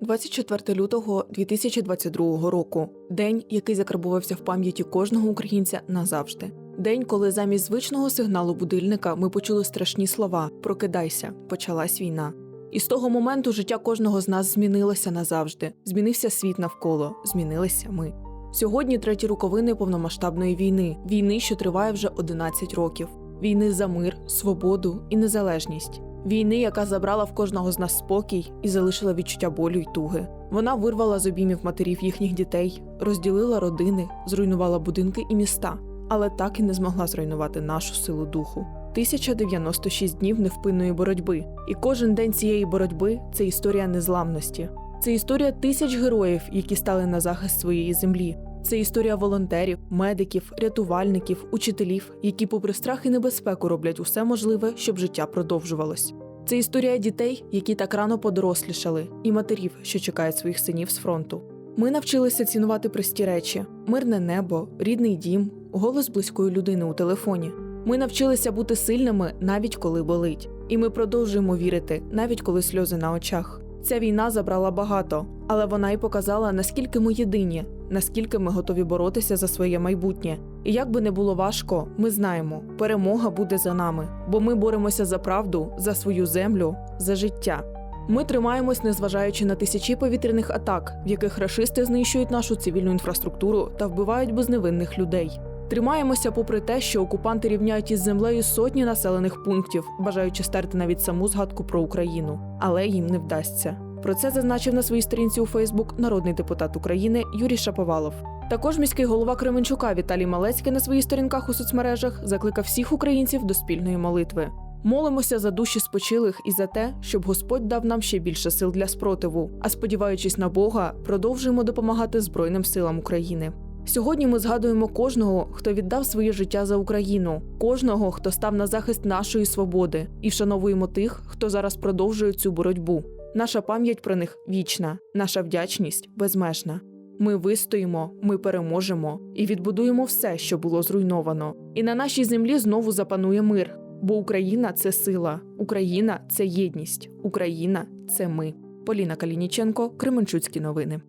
24 лютого 2022 року день, який закарбувався в пам'яті кожного українця назавжди. День, коли замість звичного сигналу будильника ми почули страшні слова Прокидайся, почалась війна. І з того моменту життя кожного з нас змінилося назавжди. Змінився світ навколо, змінилися ми. Сьогодні треті роковини повномасштабної війни, війни, що триває вже 11 років, війни за мир, свободу і незалежність. Війни, яка забрала в кожного з нас спокій і залишила відчуття болю й туги. Вона вирвала з обіймів матерів їхніх дітей, розділила родини, зруйнувала будинки і міста, але так і не змогла зруйнувати нашу силу духу. 1096 днів невпинної боротьби, і кожен день цієї боротьби це історія незламності. Це історія тисяч героїв, які стали на захист своєї землі. Це історія волонтерів, медиків, рятувальників, учителів, які, попри страх і небезпеку, роблять усе можливе, щоб життя продовжувалось. Це історія дітей, які так рано подорослішали, і матерів, що чекають своїх синів з фронту. Ми навчилися цінувати прості речі: мирне небо, рідний дім, голос близької людини у телефоні. Ми навчилися бути сильними навіть коли болить, і ми продовжуємо вірити, навіть коли сльози на очах. Ця війна забрала багато, але вона й показала, наскільки ми єдині, наскільки ми готові боротися за своє майбутнє. І як би не було важко, ми знаємо, перемога буде за нами, бо ми боремося за правду, за свою землю, за життя. Ми тримаємось, незважаючи на тисячі повітряних атак, в яких рашисти знищують нашу цивільну інфраструктуру та вбивають безневинних людей. Тримаємося, попри те, що окупанти рівняють із землею сотні населених пунктів, бажаючи стерти навіть саму згадку про Україну, але їм не вдасться. Про це зазначив на своїй сторінці у Фейсбук народний депутат України Юрій Шаповалов. Також міський голова Кременчука Віталій Малецький на своїх сторінках у соцмережах закликав всіх українців до спільної молитви. Молимося за душі спочилих і за те, щоб Господь дав нам ще більше сил для спротиву. А сподіваючись на Бога, продовжуємо допомагати Збройним силам України. Сьогодні ми згадуємо кожного, хто віддав своє життя за Україну, кожного, хто став на захист нашої свободи, і вшановуємо тих, хто зараз продовжує цю боротьбу. Наша пам'ять про них вічна, наша вдячність безмежна. Ми вистоїмо, ми переможемо і відбудуємо все, що було зруйновано. І на нашій землі знову запанує мир. Бо Україна це сила, Україна це єдність, Україна це ми. Поліна Калініченко, Кременчуцькі новини.